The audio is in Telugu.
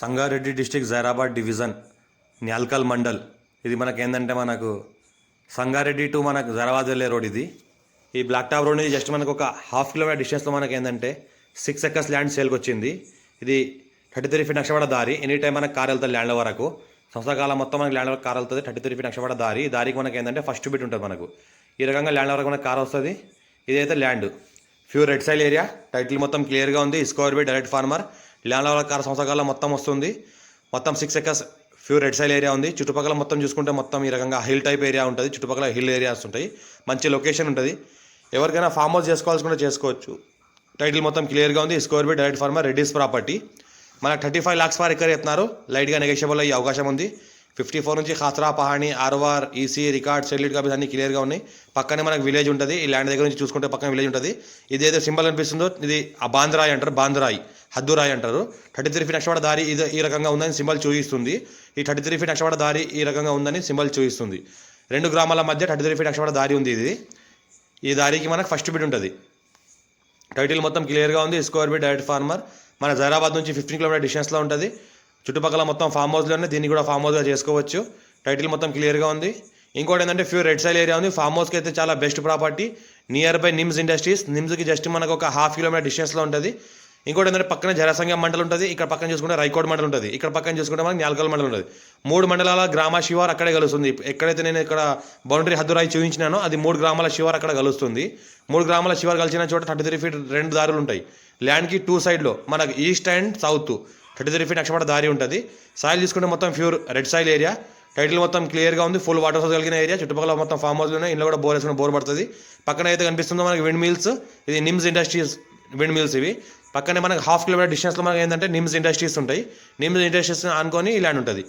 Sangareddy district Zaheerabad division Nyalkal mandal. ఇది మనకి ఏంటంటే మనకు సంగారెడ్డి టు మనకు జైరాబాద్ వెళ్ళే రోడ్ ఇది. ఈ బ్లాక్ టాప్ రోడ్ జస్ట్ మనకు ఒక హాఫ్ కిలోమీటర్ డిస్టెన్స్లో మనకి ఏంటంటే సిక్స్ ఎక్కర్స్ ల్యాండ్ సేల్కి వచ్చింది. ఇది థర్టీ త్రీ ఫీట్ నక్షపడ దారి. ఎనీ టైం మనకు కార్ వెళ్తుంది ల్యాండ్ వరకు. సంవత్సరకాలం మొత్తం మనకి ల్యాండ్ వరకు కార్ వెళ్తుంది థర్టీ త్రీ ఫీట్ నక్షపడ దారి. ఈ దారికి మనకి ఏంటంటే ఫస్ట్ బిట్ ఉంటుంది మనకు. ఈ రకంగా ల్యాండ్ వరకు మనకు కార్ వస్తుంది. ఇదైతే land. Pure red soil area title మొత్తం క్లియర్గా ఉంది. స్కోర్ B direct farmer land level car సంవత్సరాల మొత్తం వస్తుంది. మొత్తం six acres pure red soil area ఉంది. చుట్టుపక్కల మొత్తం చూసుకుంటే మొత్తం ఈ రకంగా హిల్ టైప్ ఏరియా ఉంటుంది. చుట్టుపక్కల హిల్ ఏరియాస్ ఉంటాయి. మంచి లొకేషన్ ఉంటుంది. ఎవరికైనా ఫామ్ హౌస్ చేసుకోవాల్సుకుంటే చేసుకోవచ్చు. టైటిల్ మొత్తం క్లియర్గా ఉంది. స్కోర్ బి డైరెక్ట్ ఫార్మర్ రెడ్డిస్ ప్రాపర్టీ మనకు thirty five lakhs for acre చెప్తున్నారు లైట్గా నెగోషియబుల్ అయ్యే అవకాశం ఉంది. ఫిఫ్టీ ఫోర్ నుంచి ఖాత్రా పహాణి ఆర్వార్ ఈసీ రికార్డ్ సెల్యూట్ కాపీస్ అన్ని క్లియర్గా ఉన్నాయి. పక్కనే మనకు విలేజ్ ఉంటుంది ఈ ల్యాండ్ దగ్గర నుంచి చూసుకుంటే పక్కన విలేజ్ ఉంటుంది. ఇది ఏదో సింబల్ అనిపిస్తుందో ఇది ఆ బాంద్రాయి అంటారు బాంద్రాయి హద్దురాయి అంటారు. థర్టీ త్రీ ఫీట్ నక్షవాడ దారి ఇది ఈ రకంగా ఉందని సింబల్ చూపిస్తుంది. ఈ థర్టీ త్రీ ఫీట్ నక్షవాడ దారి ఈ రకంగా ఉందని సింబల్ చూపిస్తుంది. రెండు గ్రామాల మధ్య థర్టీ త్రీ ఫీట్ నక్షవాడ దారి ఉంది ఇది. ఈ దారికి మనకు ఫస్ట్ బిడ్ ఉంటుంది. టైటిల్ మొత్తం క్లియర్గా ఉంది స్క్వేర్ బిడ్ డైరెక్ట్ ఫార్మర్. మన జైరాబాద్ నుంచి ఫిఫ్టీన్ కిలోమీటర్ డిస్టెన్స్లో ఉంటుంది. చుట్టుపక్కల మొత్తం ఫామ్ హౌస్లోనే దీన్ని కూడా ఫామ్ హౌస్గా చేసుకోవచ్చు. టైటిల్ మొత్తం క్లియర్గా ఉంది. ఇంకోటి ఏంటంటే ఫ్యూర్ రెడ్ సైల్ ఏరియా ఉంది. ఫామ్ హౌస్కి అయితే చాలా best property near by Nims industries నిమ్స్కి just మనకు ఒక హాఫ్ కిలోమీటర్ డిస్టెన్స్లో ఉంటుంది. ఇంకోటి ఏంటంటే పక్కన జనసంఘం మండలం ఉంటుంది. ఇక్కడ పక్కన చూసుకుంటే రైకోడ్ మండలం ఉంటుంది. ఇక్కడ పక్కన చూసుకుంటే మనకి న్యాల్కల్ మండలం ఉంటుంది. మూడు మండలాల గ్రామ శివార్ అక్కడే కలుస్తుంది. ఎక్కడైతే నేను ఇక్కడ బౌండరీ హద్దురాయి చూపించినానో అది మూడు గ్రామాల శివార్ అక్కడ కలుస్తుంది. మూడు గ్రామాల శివార్ కలిసిన చోట థర్టీ త్రీ ఫీట్ రెండు దారులు ఉంటాయి. ల్యాండ్కి టూ సైడ్లో మనకు east and south thirty three feet అక్షపడ దారి ఉంటుంది. సాయిల్ తీసుకుంటే మొత్తం pure red soil area title మొత్తం క్లియర్గా ఉంది. ఫుల్ వాటర్ సోర్స్ కలిగిన ఏరియా చుట్టుపక్కల మొత్తం ఫామ్ హౌస్లు ఉన్నాయి ఇంట్లో కూడా బోర్ వేసుకుని బోర్ పడుతుంది. పక్కన అయితే కనిపిస్తుందో మనకి విండ్ మిల్స్ ఇది నిమ్స్ ఇండస్ట్రీస్ విండ్ మిల్స్ ఇవి. పక్కనే మనకి హాఫ్ కిలోమీటర్ డిస్టెన్స్లో మనకి ఏంటంటే నిమ్స్ ఇండస్ట్రీస్ ఉంటాయి. నిమ్స్ ఇండస్ట్రీస్ అనుకొని ఇలాంటి ల్యాండ్ ఉంటుంది.